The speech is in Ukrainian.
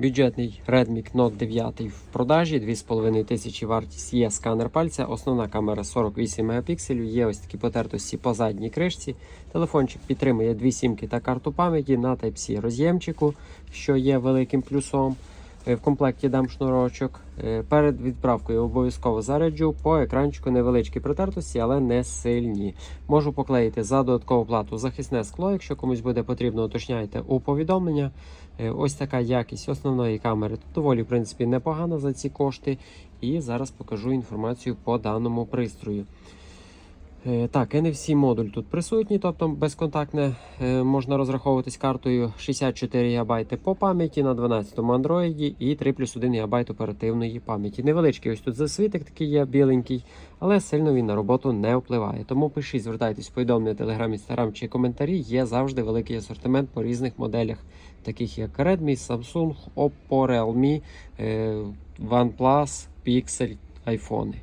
Бюджетний Redmi Note 9 в продажі, 2500 вартість. Є сканер пальця, основна камера 48 Мп, є ось такі потертості по задній кришці. Телефончик підтримує дві сімки та карту пам'яті на Type-C роз'ємчику, що є великим плюсом. Е, В комплекті дам шнурочок. Е, Перед відправкою обов'язково заряджу. По екранчику невеличкі протертості, але не сильні. Можу поклеїти за додаткову плату захисне скло. Якщо комусь буде потрібно, уточняйте у повідомлення. Е, Ось така якість основної камери. Тут доволі в принципі непогана за ці кошти. І зараз покажу інформацію по даному пристрою. Е, Так, NFC модуль тут присутній, тобто безконтактне е, можна розраховуватись картою 64 ГБ по пам'яті на 12-му Android і 3 плюс 1 ГБ оперативної пам'яті. Невеличкий ось тут засвітик такий є біленький, але сильно він на роботу не впливає. Тому пишіть, звертайтесь в повідомлення Telegram, Instagram чи коментарі. Є завжди великий асортимент по різних моделях, таких як Redmi, Samsung, Oppo, Realme, е, OnePlus, Pixel, iPhone.